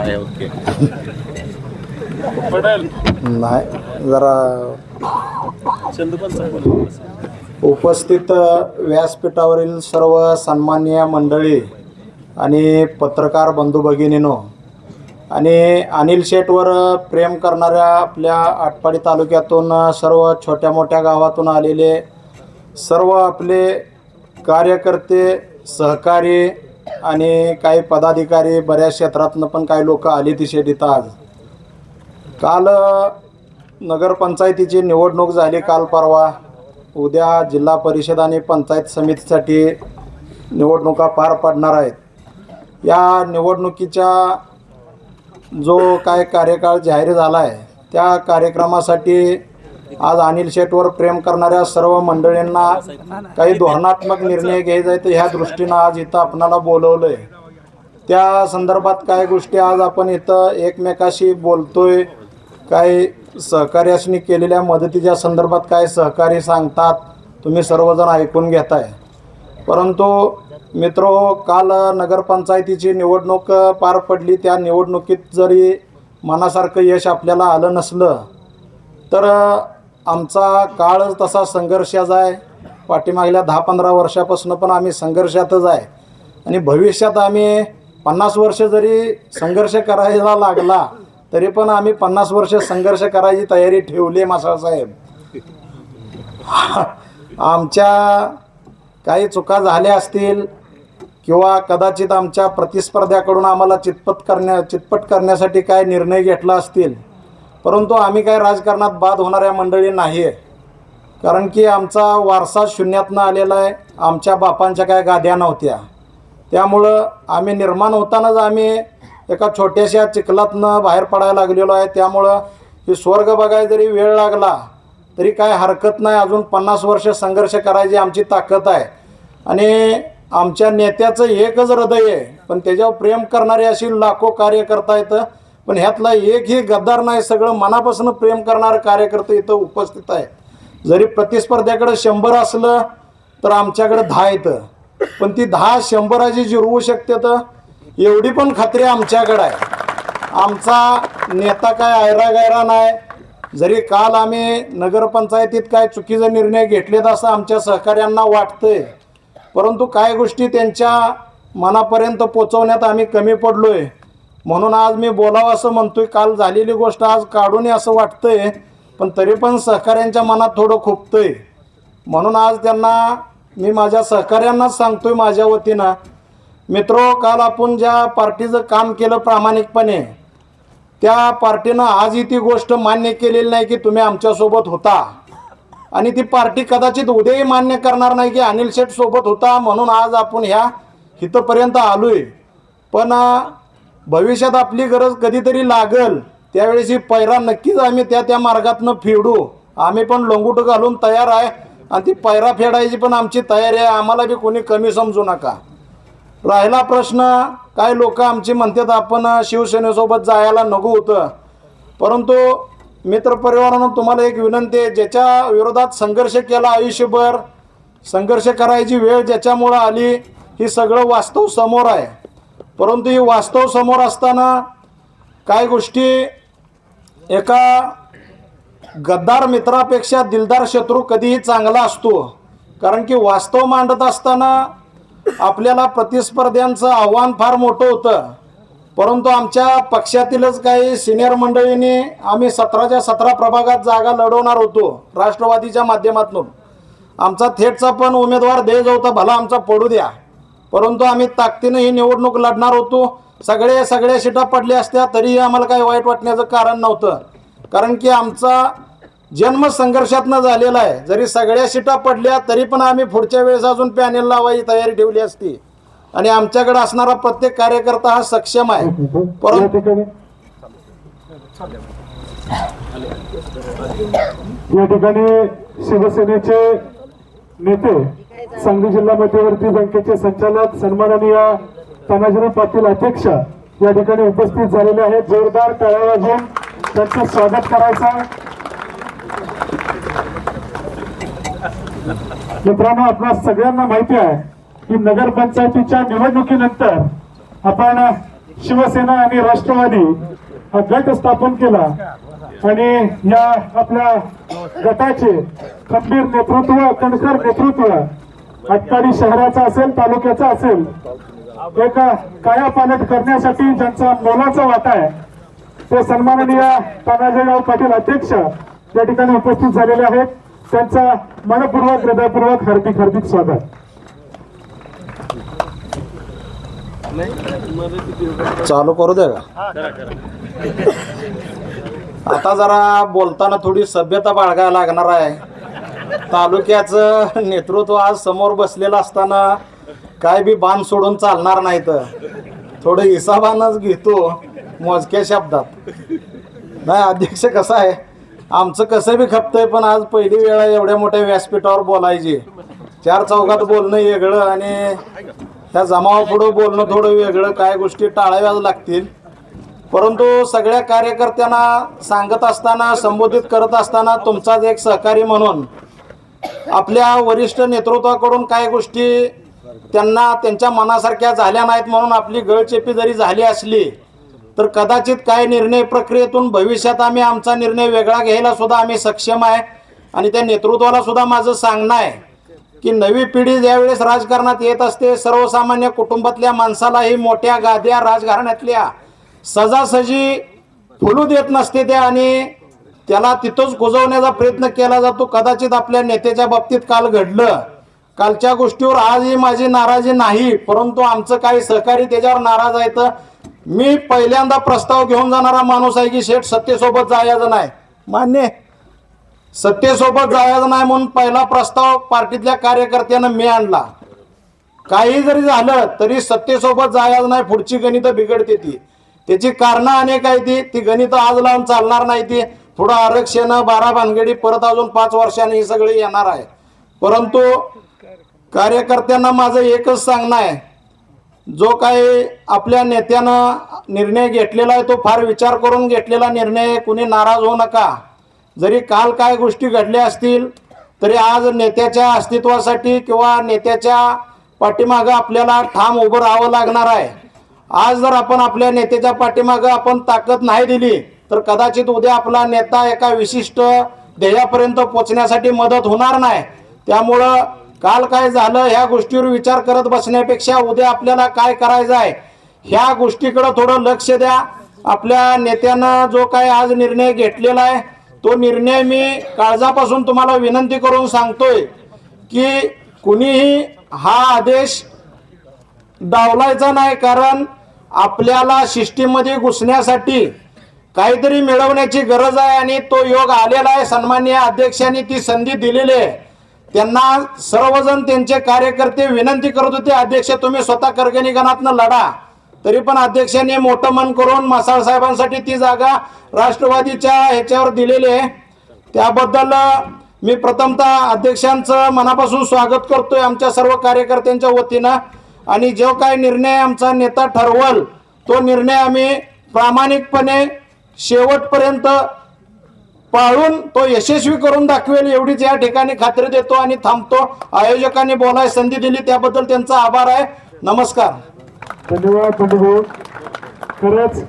आहे ओके. पटेल नाही जरा उपस्थित व्यासपीठावरील सर्व सन्माननीय मंडळी आणि पत्रकार बंधू भगिनीनो आणि अनिल शेठवर प्रेम करणाऱ्या आपल्या आटपाडी तालुक्यातून सर्व छोट्या मोठ्या गावातून आलेले सर्व आपले कार्यकर्ते सहकारी आणि काही पदाधिकारी बऱ्याच क्षेत्रातनं पण काही लोक आली ती शेठ इथं आज. काल नगरपंचायतीची निवडणूक झाली काल परवा. उद्या जिल्हा परिषद आणि पंचायत समितीसाठी निवडणुका पार पडणार आहेत. या निवडणुकीच्या जो काय कार्यकाळ जाहीर झाला आहे त्या कार्यक्रमासाठी आज अनिल शेटवर प्रेम करणाऱ्या सर्व मंडळींना काही धोरणात्मक निर्णय घ्यायचा आहे तर ह्या दृष्टीनं आज इथं आपणाला बोलवलं आहे त्या संदर्भात काय गोष्टी आज आपण इथं एकमेकाशी बोलतोय. काही सहकार्याशी केलेल्या मदतीच्या संदर्भात काय सहकारी सांगतात. तुम्ही सर्वजण ऐकून घेताय. परंतु मित्रो हो, काल नगरपंचायतीची निवडणूक पार पडली. त्या निवडणुकीत जरी मनासारखं यश आपल्याला आलं नसलं तर आमचा काळच तसा संघर्षाचा आहे. पाठीमागल्या दहा पंधरा वर्षापासून पण आम्ही संघर्षातच आहे. आणि भविष्यात आम्ही पन्नास वर्ष जरी संघर्ष करायला लागला तरी पण आम्ही पन्नास वर्ष संघर्ष करायची तयारी ठेवली आहे मासाळसाहेब आमच्या काही चुका झाल्या असतील किंवा कदाचित आमच्या प्रतिस्पर्ध्याकडून आम्हाला चितपट करण्या चितपट करण्यासाठी काय निर्णय घेतला असतील परंतु आम्ही काय राजकारणात बाद होणाऱ्या मंडळी नाही आहे कारण की आमचा वारसा शून्यातनं आलेला आहे. आमच्या बापांच्या काय गाद्या नव्हत्या. त्यामुळं आम्ही निर्माण होतानाच आम्ही एका छोट्याशा चिखलातनं बाहेर पडायला लागलेलो आहे. त्यामुळं हे स्वर्ग बघायला जरी वेळ लागला तरी काय हरकत नाही. अजून पन्नास वर्ष संघर्ष करायची आमची ताकद आहे. आणि आमच्या नेत्याचं एकच हृदय आहे. पण त्याच्यावर प्रेम करणारे अशी लाखो कार्यकर्ता येतं पण ह्यातला एकही गद्दार नाही सगळं मनापासून प्रेम करणारं कार्यकर्ते इथं उपस्थित आहे. जरी प्रतिस्पर्ध्याकडे शंभर असलं तर आमच्याकडे दहा येतं पण ती दहा शंभराची जिरवू शकते तर एवढी पण खात्री आमच्याकडे आहे. आमचा नेता काय आयरा गायरा नाही. जरी काल आम्ही नगरपंचायतीत काय चुकीचा निर्णय घेतलेत असं आमच्या सहकाऱ्यांना वाटतंय परंतु काय गोष्टी त्यांच्या मनापर्यंत पोचवण्यात आम्ही कमी पडलोय म्हणून आज मी बोलावं असं म्हणतोय. काल झालेली गोष्ट आज काढू असं वाटतंय पण तरी पण सहकाऱ्यांच्या मनात थोडं खुपतंय. म्हणून आज त्यांना मी माझ्या सहकाऱ्यांनाच सांगतोय माझ्या वतीनं. मित्रो काल आपण ज्या पार्टीचं काम केलं प्रामाणिकपणे त्या पार्टीनं आजही ती गोष्ट मान्य केलेली नाही की तुम्ही आमच्यासोबत होता. आणि ती पार्टी कदाचित उद्याही मान्य करणार नाही की अनिल शेठ सोबत होता म्हणून आज आपण ह्या इथंपर्यंत आलोय. पण भविष्यात आपली गरज कधीतरी लागल त्यावेळेस ही पैरा नक्कीच आम्ही त्या त्या मार्गातनं फेडू. आम्ही पण लंगुट घालून तयार आहे आणि ती पैरा फेडायची पण आमची तयारी आहे. आम्हाला बी कोणी कमी समजू नका. राहिला प्रश्न काय लोक आमची म्हणतात आपण शिवसेनेसोबत जायला नको होतं. परंतु मित्रपरिवारानं तुम्हाला एक विनंती आहे ज्याच्या विरोधात संघर्ष केला आयुष्यभर संघर्ष करायची वेळ ज्याच्यामुळं आली ही सगळं वास्तव समोर आहे. परंतु ही वास्तव समोर असताना काय गोष्टी एका गद्दार मित्रापेक्षा दिलदार शत्रू कधीही चांगला असतो. कारण की वास्तव मांडत असताना आपल्याला प्रतिस्पर्ध्यांचं आव्हान फार मोठं होतं. परंतु आमच्या पक्षातीलच काही सिनियर मंडळींनी आम्ही सतराच्या सतरा प्रभागात जागा लढवणार होतो राष्ट्रवादीच्या माध्यमातून. आमचा थेटचा पण उमेदवार देज होता भला आमचा पडू द्या. परंतु आम्ही ताकदीनं ही निवडणूक लढणार होतो. सगळे सगळ्या शिटा पडल्या असत्या तरीही आम्हाला काही वाईट वाटण्याचं कारण नव्हतं. कारण की आमचा जन्म संघर्षातनं झालेला आहे. जरी सगळ्या शिटा पडल्या तरी पण आम्ही पुढच्या वेळेस अजून पॅनेल लावायची तयारी ठेवली असती. आणि आमच्याकडे असणारा प्रत्येक कार्यकर्ता हा सक्षम आहे. परंतु या ठिकाणी शिवसेनेचे नेते सांगली जिल्हा मध्यवर्ती बँकेचे संचालक सन्माननीय तानाजीराव पाटील अध्यक्ष या ठिकाणी उपस्थित झालेले आहेत. जोरदार टाळ्या वाजून त्यांचं स्वागत करायचं. मित्रांनो आपल्या सगळ्यांना माहिती आहे की नगरपंचायतीच्या निवडणुकीनंतर आपण शिवसेना आणि राष्ट्रवादी हा गट स्थापन केला आणि या आपल्या गटाचे खंबीर नेतृत्व कणखर नेतृत्व अटकाडी शहराचा असेल तालुक्याचा असेल एक कायापालट करण्यासाठी ज्यांचा मोलाचा वाटा आहे ते सन्माननीय तानाजीराव पाटील अध्यक्ष या ठिकाणी उपस्थित झालेले आहेत. त्यांचा मनपूर्वक हृदयपूर्वक हार्दिक हार्दिक स्वागत. चालू करू द्या का? आता जरा बोलताना थोडी सभ्यता बाळगायला लागणार आहे. तालुक्याचं नेतृत्व आज समोर बसलेलं असताना काय बी बाण सोडून चालणार नाही तर थोडं हिसाबानच घेतो मोजक्या शब्दात. नाही अध्यक्ष कसं आहे? आमचं कसं बी खपतंय पण आज पहिली वेळ एवढ्या मोठ्या व्यासपीठावर बोलायची. चार चौघात बोलणं वेगळं आणि त्या जमावापुढं बोलणं थोडं वेगळं काय गोष्टी टाळाव्याच लागतील. परंतु सगळ्या कार्यकर्त्यांना सांगत असताना संबोधित करत असताना तुमचाच एक सहकारी म्हणून आपल्या वरिष्ठ नेतृत्वाकडून काही गोष्टी त्यांना त्यांच्या मनासारख्या झाल्या नाहीत म्हणून आपली गळचेपी जरी झाली असली तर कदाचित काही निर्णय प्रक्रियेतून भविष्यात आम्ही आमचा निर्णय वेगळा घ्यायला सुद्धा आम्ही सक्षम आहे. आणि त्या नेतृत्वाला सुद्धा माझं सांगणं आहे की नवी पिढी ज्यावेळेस राजकारणात येत असते सर्वसामान्य कुटुंबातल्या माणसालाही मोठ्या गाद्या राजघराण्यातल्या सजासजी फुलू देत नसते त्या आणि त्याला तिथंच गुजवण्याचा प्रयत्न केला जातो. कदाचित आपल्या नेत्याच्या बाबतीत काल घडलं. कालच्या गोष्टीवर आजही माझी नाराजी नाही परंतु आमचं काही सहकारी त्याच्यावर नाराज आहे तर मी पहिल्यांदा प्रस्ताव घेऊन जाणारा माणूस आहे की शेठ सत्तेसोबत जायचं नाही. मान्य. सत्तेसोबत जायचं नाही म्हणून पहिला प्रस्ताव पार्टीतल्या कार्यकर्त्यानं मी आणला. काही जरी झालं तरी सत्तेसोबत जायचं नाही पुढची गणितं बिघडते ती. त्याची कारणं अनेक आहे ती. ती गणितं आज लावून चालणार नाही ती. पुढं आरक्षण बारा भानगडी परत अजून पाच वर्षांनी हे सगळे येणार आहे. परंतु कार्यकर्त्यांना माझं एकच सांगणं आहे. जो काही आपल्या नेत्यानं निर्णय घेतलेला आहे तो फार विचार करून घेतलेला निर्णय आहे. कुणी नाराज होऊ नका. जरी काल काय गोष्टी घडल्या असतील तरी आज नेत्याच्या अस्तित्वासाठी किंवा नेत्याच्या पाठीमागं आपल्याला ठाम उभं राहावं लागणार आहे. आज जर आपण आपल्या नेत्याच्या पाठीमागं आपण ताकद नाही दिली तर कदाचित उद्या आपला नेता एका विशिष्ट ध्येयापर्यंत पोचण्यासाठी मदत होणार नाही. त्यामुळं काल काय झालं ह्या गोष्टीवर विचार करत बसण्यापेक्षा उद्या आपल्याला काय करायचं आहे ह्या गोष्टीकडं थोडं लक्ष द्या. आपल्या नेत्यानं जो काय आज निर्णय घेतलेला आहे तो निर्णय मी काळजापासून तुम्हाला विनंती करून सांगतोय की कुणीही हा आदेश डावलायचा नाही कारण आपल्याला सिस्टीममध्ये घुसण्यासाठी काहीतरी मिळवण्याची गरज आहे आणि तो योग आलेला आहे. सन्मान्य अध्यक्षांनी ती संधी दिलेली आहे. त्यांना सर्वजण त्यांचे कार्यकर्ते विनंती करत होते अध्यक्ष तुम्ही स्वतः कर्गनिगणातनं लढा. तरी पण अध्यक्षांनी मोठं मन करून मसाळ साहेबांसाठी ती जागा राष्ट्रवादीच्या ह्याच्यावर दिलेली आहे. त्याबद्दल मी प्रथमतः अध्यक्षांचं मनापासून स्वागत करतोय आमच्या सर्व कार्यकर्त्यांच्या वतीनं. आणि जो काय निर्णय आमचा नेता ठरवल तो निर्णय आम्ही प्रामाणिकपणे शेवटपर्यंत पाळून तो यशस्वी करून दाखवेल एवढीच या ठिकाणी खात्री देतो आणि थांबतो. आयोजकांनी बोलाय संधी दिली त्याबद्दल त्यांचा आभार आहे. नमस्कार. धन्यवाद खरंच